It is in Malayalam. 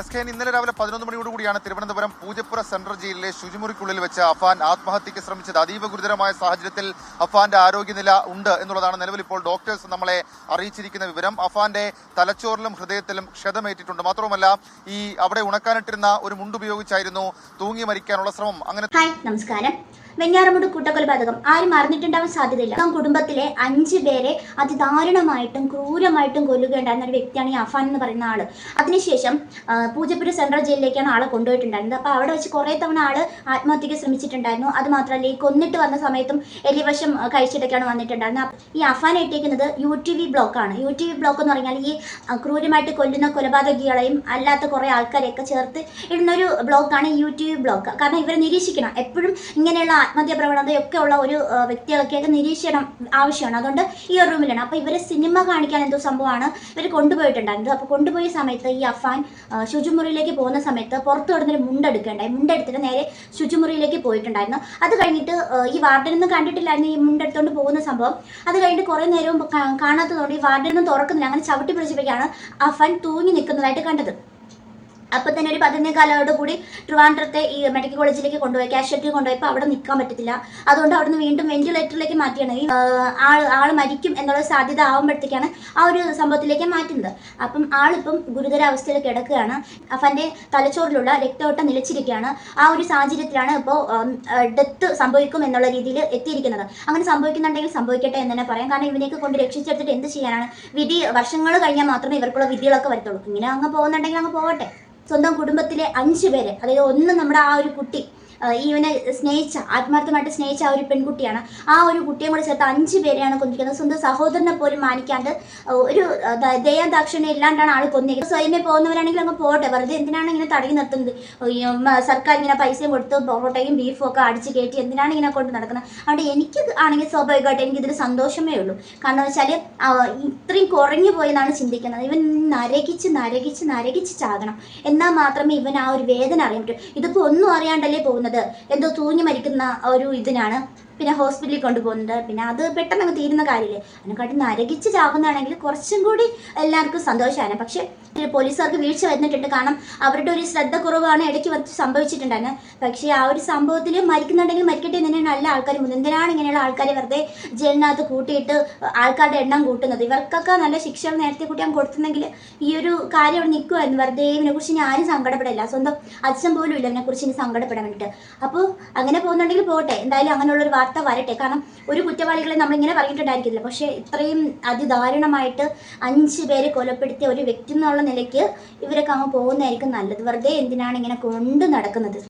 എസ് കെ ഇന്നലെ രാവിലെ പതിനൊന്ന് മണിയോടുകൂടിയാണ് തിരുവനന്തപുരം പൂജപ്പുര സെൻട്രൽ ജയിലിലെ ശുചിമുറിക്കുള്ളിൽ വെച്ച് അഫാൻ ആത്മഹത്യയ്ക്ക് ശ്രമിച്ചത്. അതീവ ഗുരുതരമായ സാഹചര്യത്തിൽ അഫാന്റെ ആരോഗ്യനില ഉണ്ട് എന്നുള്ളതാണ് നിലവിൽ ഇപ്പോൾ ഡോക്ടേഴ്സ് നമ്മളെ അറിയിച്ചിരിക്കുന്ന വിവരം. അഫാന്റെ തലച്ചോറിലും ഹൃദയത്തിലും ക്ഷതമേറ്റിട്ടുണ്ട്. മാത്രവുമല്ല ഈ അവിടെ ഉണക്കാനിട്ടിരുന്ന ഒരു മുണ്ടുപയോഗിച്ചായിരുന്നു തൂങ്ങി മരിക്കാനുള്ള ശ്രമം. അങ്ങനെ നമസ്കാരം. വെഞ്ഞാറമുട് കൂട്ടക്കൊലപാതകം ആരും അറിഞ്ഞിട്ടുണ്ടാവാൻ സാധ്യതയില്ല. കുടുംബത്തിലെ അഞ്ച് പേരെ അതിദാരുണമായിട്ടും ക്രൂരമായിട്ടും കൊല്ലുകയുണ്ടായിരുന്ന ഒരു വ്യക്തിയാണ് ഈ അഫാൻ എന്ന് പറയുന്ന ആൾ. അതിനുശേഷം പൂജപ്പുര സെൻട്രൽ ജയിലിലേക്കാണ് ആളെ കൊണ്ടുപോയിട്ടുണ്ടായിരുന്നത്. അപ്പോൾ അവിടെ വെച്ച് കുറേ തവണ ആൾ ആത്മഹത്യക്ക് ശ്രമിച്ചിട്ടുണ്ടായിരുന്നു. അത് മാത്രമല്ല ഈ കൊന്നിട്ട് വന്ന സമയത്തും എലിവശം കഴിച്ചിട്ടൊക്കെയാണ് വന്നിട്ടുണ്ടായിരുന്നത്. ഈ അഫാൻ ഇട്ടേക്കുന്നത് യു ടി വി ബ്ലോക്കാണ്. യു ടി വി ബ്ലോക്ക് എന്ന് പറഞ്ഞാൽ ഈ ക്രൂരമായിട്ട് കൊല്ലുന്ന കൊലപാതകികളെയും അല്ലാത്ത കുറേ ആൾക്കാരെയൊക്കെ ചേർത്ത് ഇടുന്നൊരു ബ്ലോക്കാണ് യു ടി വി ബ്ലോക്ക്. കാരണം ഇവരെ നിരീക്ഷിക്കണം. എപ്പോഴും ഇങ്ങനെയുള്ള ആത്മഹത്യ പ്രവണതയൊക്കെ ഉള്ള ഒരു വ്യക്തികൾക്കൊക്കെ നിരീക്ഷണം ആവശ്യമാണ്. അതുകൊണ്ട് ഈ ഒരു റൂമിലാണ്. അപ്പോൾ ഇവരെ സിനിമ കാണിക്കാൻ എന്തോ സംഭവമാണ് ഇവർ കൊണ്ടുപോയിട്ടുണ്ടായിരുന്നത്. അപ്പോൾ കൊണ്ടുപോയ സമയത്ത് ഈ അഫാൻ ശുചിമുറിയിലേക്ക് പോകുന്ന സമയത്ത് പുറത്ത് കിടന്നൊരു മുണ്ടെടുക്കണ്ടായി മുണ്ടെടുത്തിട്ട് നേരെ ശുചിമുറിയിലേക്ക് പോയിട്ടുണ്ടായിരുന്നു. അത് കഴിഞ്ഞിട്ട് ഈ വാർഡനൊന്നും കണ്ടിട്ടില്ലായിരുന്നു ഈ മുണ്ടെടുത്തുകൊണ്ട് പോകുന്ന സംഭവം. അത് കഴിഞ്ഞിട്ട് കുറേ നേരവും കാണാത്തതുകൊണ്ട് ഈ വാർഡനൊന്നും തുറക്കുന്നില്ല. അങ്ങനെ ചവിട്ടി പിടിച്ചപ്പോഴാണ് അഫൻ തൂങ്ങി നിൽക്കുന്നതായിട്ട് കണ്ടത്. അപ്പോൾ തന്നെ ഒരു പതിനൊന്നേ കാലോട് കൂടി ട്രിവാൻഡ്രത്തെ ഈ മെഡിക്കൽ കോളേജിലേക്ക് കൊണ്ടുപോയി കാഷ്വാലിറ്റി കൊണ്ടുപോയപ്പോൾ അവിടെ നിൽക്കാൻ പറ്റത്തില്ല. അതുകൊണ്ട് അവിടുന്ന് വീണ്ടും വെന്റിലേറ്ററിലേക്ക് മാറ്റിയാണ്. ഈ ആൾ ആൾ മരിക്കും എന്നുള്ള സാധ്യത ആവുമ്പോഴത്തേക്കാണ് ആ ഒരു സംഭവത്തിലേക്ക് മാറ്റുന്നത്. അപ്പം ആളിപ്പം ഗുരുതരാവസ്ഥയിൽ കിടക്കുകയാണ്. അഫന്റെ തലച്ചോറിലുള്ള രക്തയോട്ടം നിലച്ചിരിക്കുകയാണ്. ആ ഒരു സാഹചര്യത്തിലാണ് ഇപ്പോൾ ഡെത്ത് സംഭവിക്കും എന്നുള്ള രീതിയിൽ എത്തിയിരിക്കുന്നത്. അങ്ങനെ സംഭവിക്കുന്നുണ്ടെങ്കിൽ സംഭവിക്കട്ടെ എന്ന് തന്നെ പറയാം. കാരണം ഇവനെയൊക്കെ കൊണ്ട് രക്ഷിച്ചെടുത്തിട്ട് എന്ത് ചെയ്യാനാണ്? വിധി വർഷങ്ങൾ കഴിഞ്ഞാൽ മാത്രമേ ഇവർക്കുള്ള വിധികളൊക്കെ വരത്തുള്ളൂ. ഇങ്ങനെ അങ്ങ് പോകുന്നുണ്ടെങ്കിൽ അങ്ങ് പോകട്ടെ. സ്വന്തം കുടുംബത്തിലെ അഞ്ച് പേര് അതായത് ഒന്ന് നമ്മുടെ ആ ഒരു കുട്ടി ഇവനെ സ്നേഹിച്ച ആത്മാർത്ഥമായിട്ട് സ്നേഹിച്ച ആ ഒരു പെൺകുട്ടിയാണ്. ആ ഒരു കുട്ടിയെ കൂടെ ചേർത്ത് അഞ്ച് പേരെയാണ് കൊന്നിരിക്കുന്നത്. സ്വന്തം സഹോദരനെ പോലും മാനിക്കാണ്ട് ഒരു ദയാദാക്ഷിണ്യം ഇല്ലാണ്ടാണ് ആൾ കൊന്നിരിക്കുന്നത്. സ്വയമേ പോകുന്നവരാണെങ്കിൽ അങ്ങ് പോട്ടെ. വെറുതെ എന്തിനാണ് ഇങ്ങനെ തടഞ്ഞു നിർത്തുന്നത്? സർക്കാർ ഇങ്ങനെ പൈസയും കൊടുത്ത് പൊറോട്ടയും ബീഫും ഒക്കെ അടിച്ച് കയറ്റി എന്തിനാണ് ഇങ്ങനെ കൊണ്ട് നടക്കുന്നത്? അതുകൊണ്ട് എനിക്ക് ആണെങ്കിൽ സ്വാഭാവികമായിട്ട് എനിക്കിതിൽ സന്തോഷമേ ഉള്ളൂ. കാരണം വെച്ചാൽ ഇത്രയും കുറഞ്ഞു പോയെന്നാണ് ചിന്തിക്കുന്നത്. ഇവൻ നരകിച്ച് നരകിച്ച് നരകിച്ച് ചാകണം. എന്നാൽ മാത്രമേ ഇവൻ ആ ഒരു വേദന അറിയാൻ പറ്റൂ. ഇതിപ്പോൾ ഒന്നും അറിയാണ്ടല്ലേ പോകുന്നത്? എന്തോ തൂങ്ങി മരിക്കുന്ന ഒരു ഇതിനാണ് പിന്നെ ഹോസ്പിറ്റലിൽ കൊണ്ടുപോകുന്നത്. പിന്നെ അത് പെട്ടെന്ന് അങ്ങ് തീരുന്ന കാര്യമില്ലേ? അതിനെക്കാട്ടി നരകിച്ച് ചാവുന്നതാണെങ്കിൽ കുറച്ചും കൂടി എല്ലാവർക്കും സന്തോഷമാണ്. പക്ഷേ പോലീസുകാർക്ക് വീഴ്ച വന്നിട്ടുണ്ട് കാരണം അവരുടെ ഒരു ശ്രദ്ധ കുറവാണ് ഇടയ്ക്ക് വന്ന് സംഭവിച്ചിട്ടുണ്ടായിരുന്നു പക്ഷേ ആ ഒരു സംഭവത്തിൽ മരിക്കുന്നുണ്ടെങ്കിൽ മരിക്കട്ടെ എന്ന് നല്ല ആൾക്കാർ എന്തിനാണ് ഇങ്ങനെയുള്ള ആൾക്കാരെ വെറുതെ ജയിലിനകത്ത് കൂട്ടിയിട്ട് ആൾക്കാരുടെ എണ്ണം കൂട്ടുന്നത്? ഇവർക്കൊക്കെ നല്ല ശിക്ഷ നേരത്തെ കൂട്ടി ഞാൻ കൊടുത്തുണ്ടെങ്കിൽ ഈ ഒരു കാര്യം അവിടെ നിൽക്കുമായിരുന്നു വെറുതെ ഇതിനെക്കുറിച്ച് ഇനി ആരും സങ്കടപ്പെടില്ല. സ്വന്തം അച്ഛൻ പോലും ഇല്ല ഇവനെക്കുറിച്ച് ഇനി സങ്കടപ്പെടാൻ വേണ്ടിയിട്ട്. അപ്പോൾ അങ്ങനെ പോകുന്നുണ്ടെങ്കിൽ പോട്ടെ എന്തായാലും അങ്ങനെയുള്ളൊരു വാർത്ത വരട്ടെ. കാരണം ഒരു കുറ്റവാളികളെ നമ്മളിങ്ങനെ പറഞ്ഞിട്ടുണ്ടായിരിക്കില്ല. പക്ഷേ ഇത്രയും അതിദാരുണമായിട്ട് അഞ്ച് പേരെ കൊലപ്പെടുത്തിയ ഒരു വ്യക്തി എന്നുള്ള നിലയ്ക്ക് ഇവരൊക്കെ അങ്ങ് പോകുന്നതായിരിക്കും നല്ലത്. വെറുതെ എന്തിനാണ് ഇങ്ങനെ കൊണ്ട് നടക്കുന്നത്?